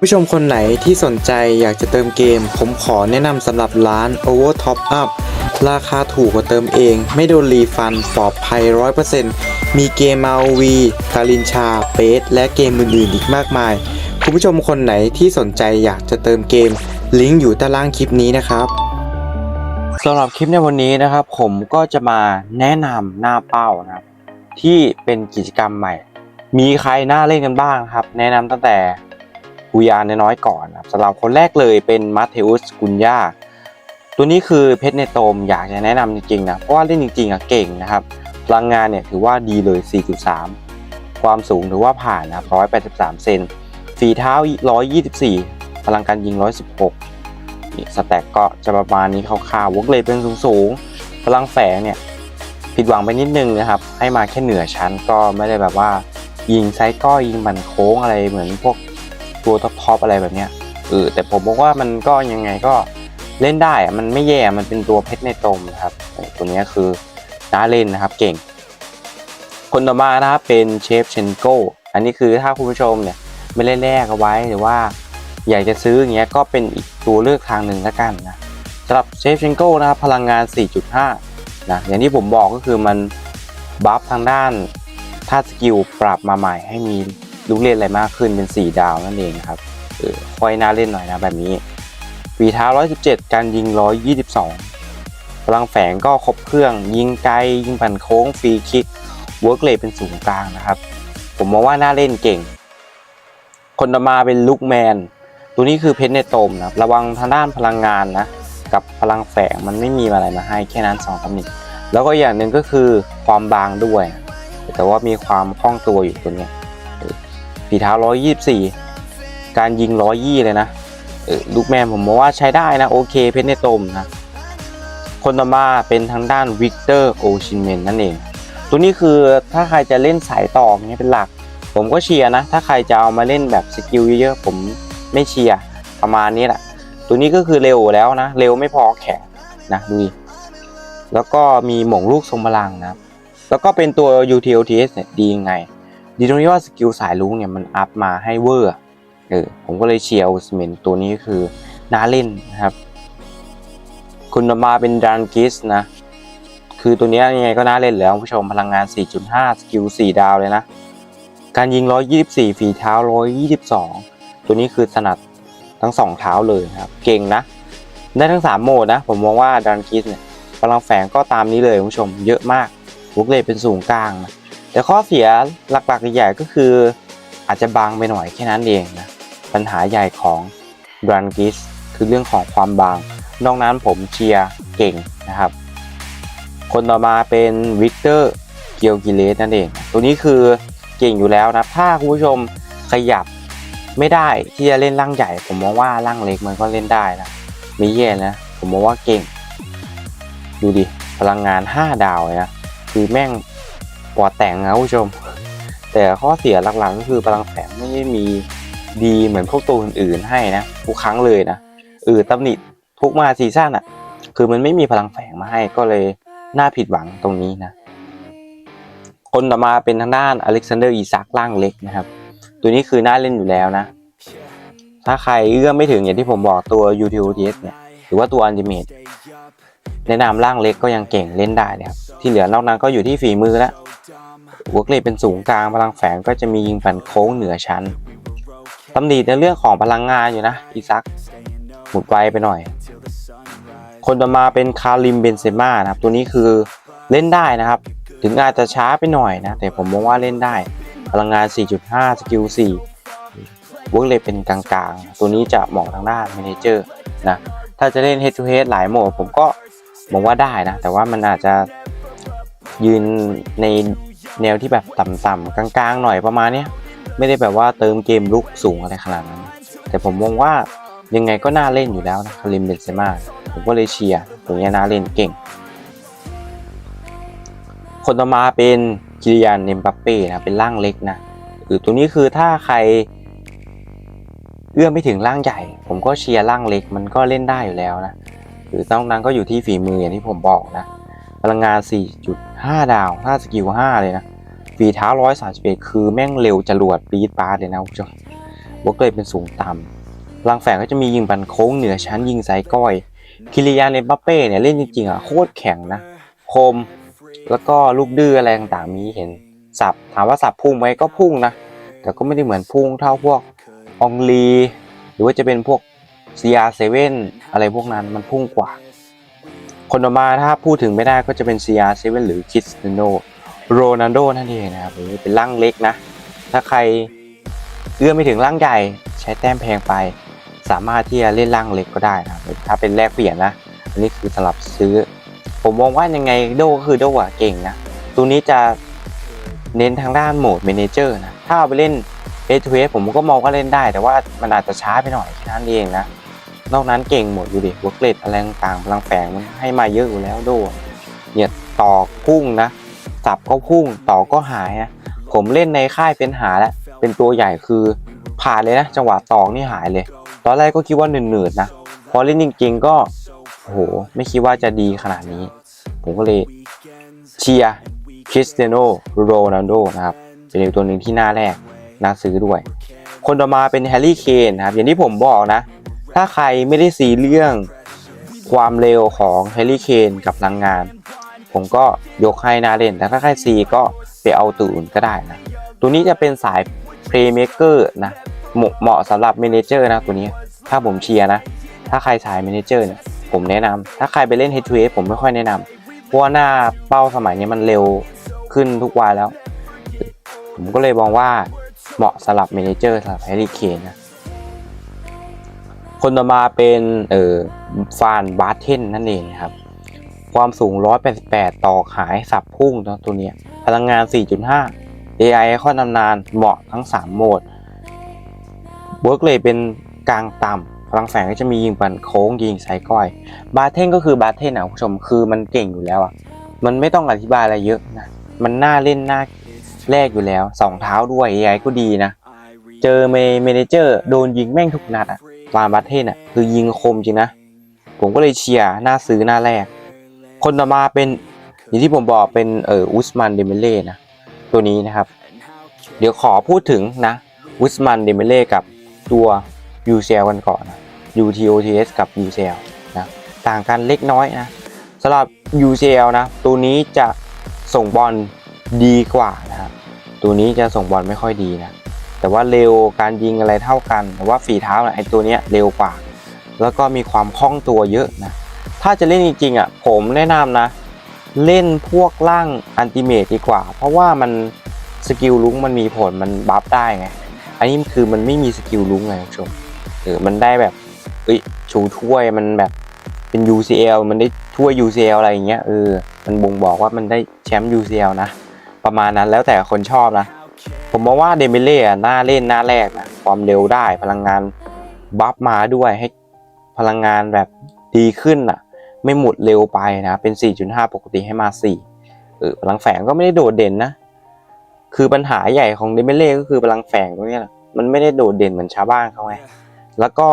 ผู้ชมคนไหนที่สนใจอยากจะเติมเกม ผมขอแนะนำสำหรับร้าน Over Top Up ราคาถูกกว่าเติมเอง ไม่โดนรีฟันปลอดภัย 100%มีเกม ROV กาลินชาเปสและเกมอื่นๆอีกมากมาย คุณผู้ชมคนไหนที่สนใจอยากจะเติมเกม ลิงก์อยู่ใต้ล่างคลิปนี้นะครับสำหรับคลิปในวันนี้นะครับ ผมก็จะมาแนะนำหน้าเป้านะครับที่เป็นกิจกรรมใหม่ มีใครน่าเล่นกันบ้างครับ แนะนำตั้งแต่ กุยานน้อยๆก่อนนะครับสำหรับคนแรกเลยเป็นมาเทอุสกุนยาตัวนี้คือเพชรในโตมอยากจะแนะนำจริงๆนะเพราะว่าเล่นจริงๆอะเก่งนะครับพลังงานเนี่ยถือว่าดีเลย 4.3 ความสูงถือว่าผ่านนะครับ183 เซนฝีเท้า 124 พลังการยิง 116นี่สแต็กก็จะประมาณนี้คร่าวๆวกเลยเป็นสูงๆ พลังแฝงเนี่ยผิดหวังไปนิดนึงนะครับ ให้มาแค่เหนือชั้นก็ไม่ได้แบบว่า ยิงไซส์ก้อยยิงบันโค้งอะไรเหมือนพวก ตัวท็อปๆอะไรแบบเนี้ยเออแต่ผมบอกว่ามันก็ยังไงก็เล่นได้อะมันไม่แย่มันเป็นตัวเพชรในตมนะครับตัวนี้คือน่าเล่นนะครับเก่ง คนต่อมานะครับเป็นเชฟเชนโกอันนี้คือถ้าคุณผู้ชมเนี่ยไม่ได้แลกเอาไว้หรือว่าอยากจะซื้ออย่างเงี้ยก็เป็นอีกตัวเลือกทางหนึ่งล้วกันนะสำหรับเชฟเชนโกนะครับพลังงาน 4.5นะอย่างที่ผมบอกก็คือมันบัฟทางด้านธาตุสกิลปรับมาใหม่ให้มี ลูกเล่นอะไรมากขึ้นเป็น 4 ดาวนั่นเองครับเออค่อยน่าเล่นหน่อยนะแบบนี้ฝีเท้า 117 การยิง 122พลังแฝงก็ครบเครื่อง ยิงไกล ยิงปั่นโค้ง ฟรีคิก เวิร์กเลเป็นศูนย์กลางนะครับ ผมมองว่าน่าเล่นเก่ง คนต่อมาเป็นลูกแมน ตัวนี้คือเพชรในโตมนะระวังทางด้านพลังงานนะ กับพลังแฝงมันไม่มีอะไรมาให้แค่นั้นสองตำหนิแล้วก็อย่างหนึ่งก็คือความบางด้วย แต่ว่ามีความคล่องตัวอยู่ตัวนี้ ฝีเท้า 124 การยิง 120 เลยนะออลูกแม่ผมมองว่าใช้ได้นะ โอเคเพชรในตมนะ คนต่อมาเป็นทางด้านวิกเตอร์โอชินเมนนั่นเอง ตัวนี้คือถ้าใครจะเล่นสายต่ออย่างเงี้ยเป็นหลัก ผมก็เชียร์นะ ถ้าใครจะเอามาเล่นแบบสกิลเยอะๆผมไม่เชียร์ประมาณนี้แหละ ตัวนี้ก็คือเร็วแล้วนะ เร็วไม่พอแข็งนะดูดิแล้วก็มีหม่งลูกทรงพลังนะครับ แล้วก็เป็นตัว UTLTS เนี่ยดียังไง ดีตรงที่ว่าสกิลสายลุงเนี่ยมันอัพมาให้เวอร์เออผมก็เลยเชียร์อุสเมนตัวนี้คือน่าเล่นนะครับ คุณมาเป็นดันกิสนะ คือตัวนี้ยังไงก็น่าเล่นแล้วผู้ชมพลังงาน 4.5 สกิล 4 ดาวเลยนะ การยิง 124 ฝีเท้า 122 ตัวนี้คือถนัดทั้งสองเท้าเลยนะครับ เก่งนะ ได้ทั้ง 3 โหมดนะ ผมมองว่าดันกิสเนี่ยพลังแฝงก็ตามนี้เลยผู้ชมเยอะมากบุกเลทเป็นสูงกลางนะ แต่ข้อเสียหลักๆใหญ่ๆก็คืออาจจะบางไปหน่อยแค่นั้นเองนะปัญหาใหญ่ของดันกิสคือเรื่องของความบาง นอกนั้นผมเชียร์เก่งนะครับ คนต่อมาเป็นวิกเตอร์เกียวกิเลสนั่นเอง ตัวนี้คือเก่งอยู่แล้วนะ ถ้าคุณผู้ชมขยับไม่ได้ที่จะเล่นร่างใหญ่ ผมมองว่าร่างเล็กมันก็เล่นได้นะไม่แย่นะ ผมมองว่าเก่ง ดูดิ พลังงาน 5 ดาวเลยนะ คือแม่ง ปอดแต่งนะคุณผู้ชม แต่ข้อเสียหลักๆก็คือพลังแฝงไม่ได้มีดีเหมือนพวกตัวอื่นๆให้นะทุกครั้งเลยนะเออตำหนิทุกมาซีซั่นอะ คือมันไม่มีพลังแฝงมาให้ก็เลยน่าผิดหวังตรงนี้นะ คนต่อมาเป็นทางด้านอเล็กซานเดอร์อีซักล่างเล็กนะครับ ตัวนี้คือน่าเล่นอยู่แล้วนะ ถ้าใครเอื้อมไม่ถึงอย่างที่ผมบอกตัว UTOTS เนี่ย หรือว่าตัว Ultimate แนะนำร่างเล็กก็ยังเก่งเล่นได้เลยครับ ที่เหลือนอกนั้นก็อยู่ที่ฝีมือแล้ว หัวเกรดเป็นสูงกลางพลังแฝงก็จะมียิงฝันโค้งเหนือชั้นตำหนิในเรื่องของพลังงานอยู่นะอีซักหมุดไวไปหน่อย คนต่อมาเป็นคาริมเบนเซม่านะครับ ตัวนี้คือเล่นได้นะครับ ถึงอาจจะช้าไปหน่อยนะ แต่ผมมองว่าเล่นได้ พลังงาน 4.5 สกิล4เวิร์กเลยเป็นกลางๆ ตัวนี้จะเหมาะทางด้าน m ม n เจอร์นะถ้าจะเล่น head to head หลายโหมดผมก็มองว่าได้นะ แต่ว่ามันอาจจะยืนใน แนวที่แบบต่ำๆกลางๆ หน่อยประมาณนี้ไม่ได้แบบว่าเติมเกมลุกสูงอะไรขนาดนั้น แต่ผมมองว่ายังไงก็น่าเล่นอยู่แล้วนะคาริมเบนเซม่าผมก็เลยเชียร์ตรงนี้น่าเล่นเก่ง คนต่อมาเป็นกิริยานเนมบัปเป้นะเป็นร่างเล็กนะหรือตัวนี้คือถ้าใครเอื้อมไม่ถึงร่างใหญ่ ผมก็เชียร์ร่างเล็กมันก็เล่นได้อยู่แล้วนะหรือต้องนั้นก็อยู่ที่ฝีมืออย่างที่ผมบอกนะ ลังงาน 4.5 ดาวถ้าสกิล 5 เลยนะ ฝีเท้า 131 คือแม่งเร็วจรวดปีดปาร์ดเลยนะคุณผู้ชมวกเกรดเป็นสูงต่ำพลังแฝงก็จะมียิงบันโค้งเหนือชั้นยิงไซก้อย คิริยาเนบัปเป้เนี่ยเล่นจริงๆอะโคตรแข็งนะ คม แล้วก็ลูกดื้ออะไรต่างๆมีเห็น สับ ถามว่าสับพุ่งไหมก็พุ่งนะ แต่ก็ไม่ได้เหมือนพุ่งเท่าพวกองลี หรือว่าจะเป็นพวก CR7 อะไรพวกนั้นมันพุ่งกว่า คนต่อมาถ้าพูดถึงไม่ได้ก็จะเป็น CR7 หรือคริสตียโนโรนัลโดนั่นเองนะครับหรือเป็นร่างเล็กนะ ถ้าใครเอื้อไม่ถึงร่างใหญ่ใช้แต้มแพงไป สามารถที่จะเล่นร่างเล็กก็ได้นะถ้าเป็นแลกเปลี่ยนนะ อันนี้คือสลับซื้อ ผมมองว่ายังไงโดก็คือโดอะเก่งนะ ตัวนี้จะเน้นทางด้านโหมดเมนเจอร์นะ ถ้าเอาไปเล่นเอทเวผมก็มองว่าเล่นได้ แต่ว่ามันอาจจะช้าไปหน่อยแค่นั้นเองนะ นอกนั้นเก่งหมดอยู่ดิหัวเกรดอะไรต่างพลังแฝงมันให้มาเยอะอยู่แล้วโดอะเนี่ยต่อพุ่งนะสับก็พุ่งต่อก็หายนะผมเล่นในค่ายเป็นหาแล้วเป็นตัวใหญ่คือผ่านเลยนะ จังหวะตองนี่หายเลย ตอนแรกก็คิดว่าหนืดๆนะพอเล่นจริงๆก็โหไม่คิดว่าจะดีขนาดนี้ ผมก็เลยเชียร์คริสเตียโนโรนัลโดนะครับ เป็นอีกตัวหนึ่งที่น่าแรกน่าซื้อด้วย คนต่อมาเป็นแฮร์รี่เคนนะครับอย่างที่ผมบอกนะ ถ้าใครไม่ได้ซีเรื่องความเร็วของแฮร์รี่เคนกับพลังงาน ผมก็ยกให้นาเล่นแต่ถ้าใครซีก็ไปเอาตัวอื่นก็ได้นะ ตัวนี้จะเป็นสายเพลย์เม k เกอร์นะ เหมาะสำหรับเมนเจอร์นะตัวนี้ ถ้าผมเชียร์นะ ถ้าใครสายเมนเจอร์เนี่ยผมแนะนำถ้าใครไปเล่น h ฮ to h ผมไม่ค่อยแนะนำเพราะว่าหน้าเป้าสมัยนี้มันเร็วขึ้นทุกวันแล้ว ผมก็เลยมองว่าเหมาะสำหรับเมนเจอร์สำหรับแฮร์รี่เคนนะ คนต่อมาเป็นเอ่อฟานบาร์เทนนั่นเองครับ ความสูง 188 ต่อขายสับพุ่งนะตัวเนี้ยพลังงาน 4.5 AI ข้อนำนานเหมาะทั้ง 3 โหมดเวิร์กเลยเป็นกลางต่ำพลังแฝงก็จะมียิงปันโค้งยิงสายก้อย บาร์เทนก็คือบาร์เทนนะคุณผู้ชมคือมันเก่งอยู่แล้วอะมันไม่ต้องอธิบายอะไรเยอะนะมันน่าเล่นน่าแรกอยู่แล้วสองเท้าด้วย AI ก็ดีนะ เจอเมเมเนเจอร์ โดนยิงแม่งทุกนัดอะ ฟาบาร์เทนอะคือยิงคมจริงนะ ผมก็เลยเชียร์หน้าซื้อหน้าแรก คนต่อมาเป็นอย่างที่ผมบอกเป็นเอออุสมันเดเมเล่นะตัวนี้นะครับ เดี๋ยวขอพูดถึงนะอุสมันเดเมเล่กับตัวยูเซลกันก่อนนะ UTOTS กับ UCL นะต่างกันเล็กน้อยนะสำหรับ UCL นะตัวนี้จะส่งบอลดีกว่านะครับตัวนี้จะส่งบอลไม่ค่อยดีนะ แต่ว่าเร็วการยิงอะไรเท่ากัน แต่ว่าฝีเท้าน่ะไอตัวเนี้ยเร็วกว่า แล้วก็มีความคล่องตัวเยอะนะ ถ้าจะเล่นจริงๆอะผมแนะนำนะ เล่นพวกร่างอันติเมตดีกว่า เพราะว่ามันสกิลลุงมันมีผลมันบัฟได้ไง อันนี้คือมันไม่มีสกิลลุงไงคุณผู้ชมเออมันได้แบบเอ้ยชูถ้วยมันแบบเป็น UCL มันได้ถ้วย UCL อะไรอย่างเงี้ยเออมันบ่งบอกว่ามันได้แชมป์ UCL นะ ประมาณนั้นแล้วแต่คนชอบนะ ผมมองว่าเดมิเล่อะน่าเล่นหน้าแรกนะความเร็วได้พลังงานบัฟมาด้วยให้พลังงานแบบดีขึ้นอะ ไม่หมดเร็วไปนะ เป็น 4.5 ปกติให้มา 4 เออพลังแฝงก็ไม่ได้โดดเด่นนะ คือปัญหาใหญ่ของเดมิเล่ก็คือพลังแฝงตรงนี้แหละมันไม่ได้โดดเด่นเหมือนชาวบ้านเขาไงแล้วก็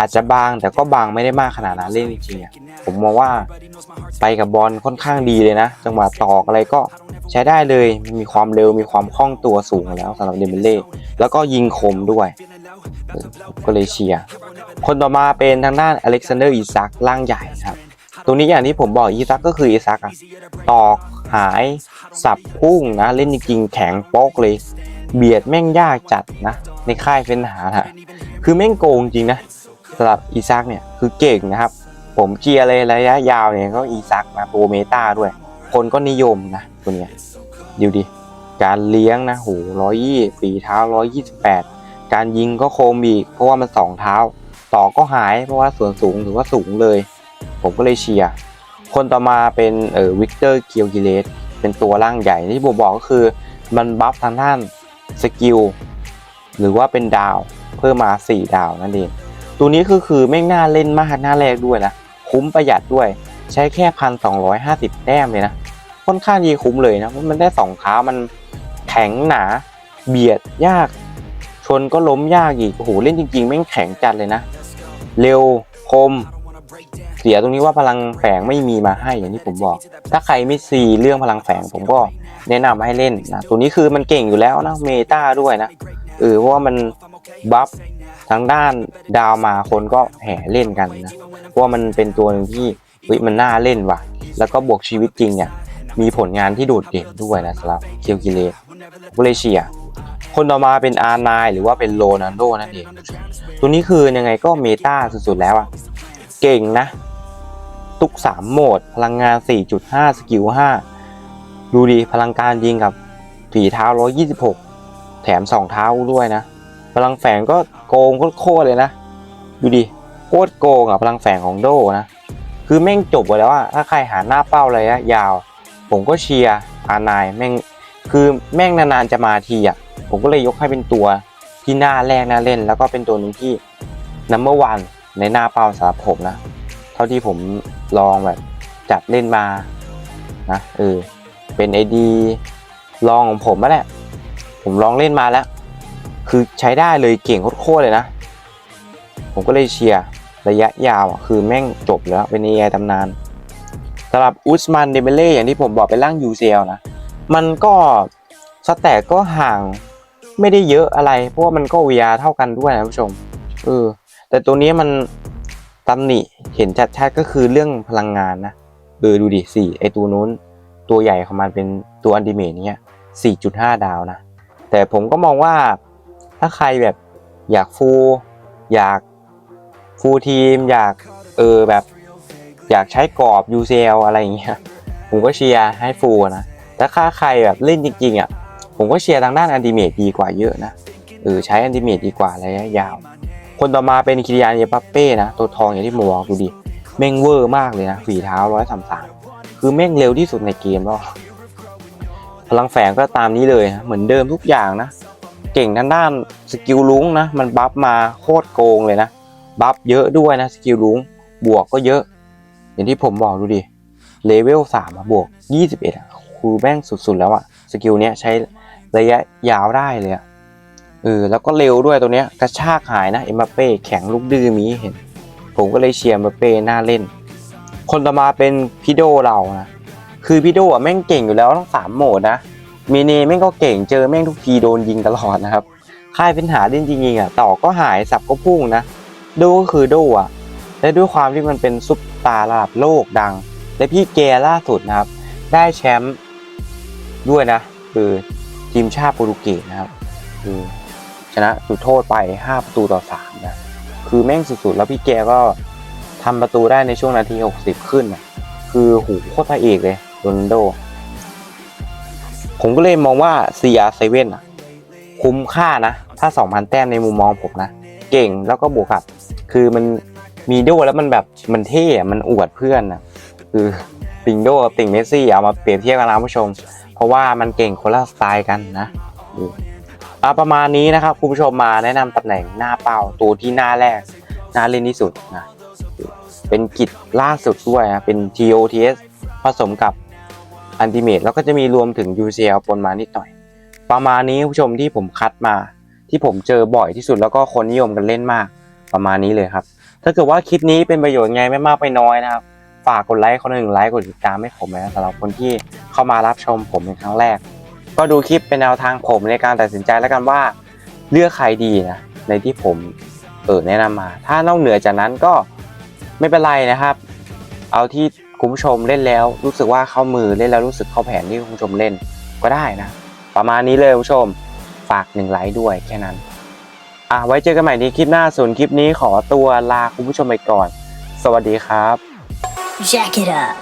อาจจะบางแต่ก็บางไม่ได้มากขนาดนั้นเล่นจริงๆอะผมมองว่าไปกับบอลค่อนข้างดีเลยนะ จังหวะตอกอะไรก็ใช้ได้เลยมีความเร็วมีความคล่องตัวสูงแล้วสำหรับเดมิเล่แล้วก็ยิงคมด้วย ก็เลยเชียร์คนต่อมาเป็นทางด้านอเล็กซานเดอร์อีซักร่างใหญ่ครับตรงนี้อย่างที่ผมบอกอีซักก็คืออีซักอะตอกหายสับพุ่งนะ เล่นจริงแข็งโป๊กเลย เบียดแม่งยากจัดนะ ในค่ายเฟ้นหาฮะ คือแม่งโกงจริงนะสำหรับอีซักเนี่ยคือเก่งนะครับ ผมเชียร์เลยระยะยาวเนี่ยก็อีซักนะโปรเมตาด้วย คนก็นิยมนะตัวเนี้ยดูดิการเลี้ยงนะโหร้อยยี่ฝีเท้าร้อยยี่สิบแปดการยิงก็โคมอีกเพราะว่ามันสองเท้า ต่อก็หายเพราะว่าส่วนสูงถือว่าสูงเลย ผมก็เลยเชียร์คนต่อมาเป็นเอ่อวิกเตอร์เกียวกิเลสเป็นตัวร่างใหญ่ที่ผมบอกก็คือมันบัฟทางด้านสกิลหรือว่าเป็นดาว เพิ่มมา 4 ดาวนั่นเองตัวนี้คือคือไม่งน่าเล่นมากหน้าแรกด้วยนะคุ้มประหยัดด้วยใช้แค่พันสองร้อยห้าสิบแต้มเลยนะค่อนข้างดีคุ้มเลยนะเพราะมันได้สองเท้ามันแข็งหนาเบียดยาก ชนก็ล้มยากอีกโอ้โหเล่นจริงๆแม่งแข็งจัดเลยนะ เร็วคม เสียตรงนี้ว่าพลังแฝงไม่มีมาให้อย่างที่ผมบอก ถ้าใครไม่ซีเรื่องพลังแฝงผมก็แนะนำให้เล่นนะตัวนี้คือมันเก่งอยู่แล้วนะเมตาด้วยนะเออเพราะว่ามัน บัฟทางด้านดาวมาคนก็แห่เล่นกันนะว่ามันเป็นตัวหนึ่งที่เฮ้ยมันน่าเล่นว่ะ แล้วก็บวกชีวิตจริงเนี่ยมีผลงานที่โดดเด่นด้วยนะสำหรับเคียวกิเลสกูเลเชีย คนต่อมาเป็นอาร์ไนหรือว่าเป็นโรนัลโดนั่นเอง ตัวนี้คือยังไงก็เมตาสุดๆแล้วอะเก่งนะ ทุก 3 โหมด พลังงาน 4.5 สกิล 5 ดูดีพลังการยิงกับฝีเท้า 126 แถม 2 เท้าด้วยนะ พลังแฝงก็โกงโคตรเลยนะดูดิโคตรโกงอะพลังแฝงของโดนะคือแม่งจบไปแล้วอะถ้าใครหาหน้าเป้าระยะยาว ผมก็เชียร์อานายแม่งคือแม่งนานๆจะมาทีอะผมก็เลยยกให้เป็นตัวที่หน้าแรกน่าเล่น แล้วก็เป็นตัวหนึ่งที่ number one ในหน้าเป้าสำหรับผมนะ เท่าที่ผมลองแบบจัดเล่นมานะเออเป็นไอดีลองของผมมาแหละผมลองเล่นมาแล้ว คือใช้ได้เลยเก่งโคตรเลยนะ ผมก็เลยเชียร์ระยะยาวอะคือแม่งจบแล้วเป็นเอไอตำนานสำหรับอุสมันเดเบเล่อย่างที่ผมบอกเป็นร่าง UCL นะ มันก็สแตทก็ห่างไม่ได้เยอะอะไร เพราะว่ามันก็ VR เท่ากันด้วยนะผู้ชมเออแต่ตัวนี้มันตำหนิเห็นชัดๆก็คือเรื่องพลังงานนะเออดูดิสี่ไอตัวนู้น ตัวใหญ่ของมันเป็นตัวอันดิเมทเนี่ย4.5 ดาวนะ แต่ผมก็มองว่า ถ้าใครแบบอยากฟูลอยากฟูลทีม อยากเออแบบ อยากใช้กรอบ UCL อะไรอย่างเงี้ยผมก็เชียร์ให้ฟูลนะแต่ถ้าใครแบบเล่นจริงๆอะผมก็เชียร์ทางด้านอันดิเมทดีกว่าเยอะนะเออใช้อันดิเมทดีกว่าระยะยาว คนต่อมาเป็นคิริยานเยปัปเป้นะตัวทองอย่างที่ผมบอกดูดิแม่งเวอร์มากเลยนะฝีเท้าร้อยสามสามคือแม่งเร็วที่สุดในเกมแล้วพลังแฝงก็ตามนี้เลยนะเหมือนเดิมทุกอย่างนะ เก่งทางด้านสกิลลุงนะ มันบัฟมาโคตรโกงเลยนะ บัฟเยอะด้วยนะสกิลลุงบวกก็เยอะ อย่างที่ผมบอกดูดิเลเวลสามบวกยี่สิบเอ็ดอะคือแม่งสุดๆแล้วอะสกิลเนี้ยใช้ระยะยาวได้เลยอะเออแล้วก็เร็วด้วยตัวเนี้ยกระชากหายนะเอ็มบัปเป้แข็งลูกดื้อมีเห็น ผมก็เลยเชียร์เอ็มบัปเป้น่าเล่น คนต่อมาเป็นพี่โดเรานะคือพี่โดอะแม่งเก่งอยู่แล้วทั้งสามโหมดนะ มีเนแม่งก็เก่งเจอแม่งทุกทีโดนยิงตลอดนะครับ ค่ายเป็นหาเล่นจริงๆอะต่อก็หายสับก็พุ่งนะโดก็คือโดอะ และด้วยความที่มันเป็นซุปตาร์ระดับโลกดัง และพี่แกล่าสุดนะครับ ได้แชมป์ด้วยนะ คือทีมชาติโปรตุเกสนะครับคือชนะจุดโทษไป 5 ประตูต่อ3นะคือแม่งสุดๆ แล้วพี่แกก็ทำประตูได้ในช่วงนาที 60 ขึ้นนะคือหูโคตรพระเอกเลยโรนโด ผมก็เลยมองว่า CR7 อะ คุ้มค่านะ ถ้า 2,000 แต้มในมุมมองผมนะ เก่งแล้วก็บวกกับ คือมันมีโดแล้วมันแบบมันเท่มันอวดเพื่อนนะคือติงโดกับติงเมสซี่เอามาเปรียบเทียบกันนะผู้ชม เพราะว่ามันเก่งคนละสไตล์กันนะอืมอะประมาณนี้นะครับคุณผู้ชมมาแนะนำตำแหน่งหน้าเป้าตัวที่หน้าแรกหน้าเล่นที่สุดนะเป็นกิจล่าสุดด้วยนะเป็น TOTS ผสมกับ อันติเมตแล้วก็จะมีรวมถึง UCL ปนมานิดหน่อย ประมาณนี้ผู้ชมที่ผมคัดมา ที่ผมเจอบ่อยที่สุดแล้วก็คนนิยมกันเล่นมาก ประมาณนี้เลยครับ ถ้าเกิดว่าคลิปนี้เป็นประโยชน์ไงไม่มากไม่น้อยนะครับ ฝากกดไลค์คนหนึ่งไลค์กดติดตามให้ผมนะสำหรับคนที่เข้ามารับชมผมเป็นครั้งแรก ก็ดูคลิปเป็นแนวทางผมในการตัดสินใจแล้วกันว่า เลือกใครดีนะในที่ผมเออแนะนำมา ถ้านอกเหนือจากนั้นก็ไม่เป็นไรนะครับ เอาที่ คุณผู้ชมเล่นแล้วรู้สึกว่าเข้ามือเล่นแล้วรู้สึกเข้าแผนที่คุณผู้ชมเล่นก็ได้นะ ประมาณนี้เลยคุณผู้ชมฝากหนึ่งไลค์ด้วยแค่นั้นอะไว้เจอกันใหม่ในคลิปหน้าส่วนคลิปนี้ขอตัวลาคุณผู้ชมไปก่อน สวัสดีครับ Jack it up.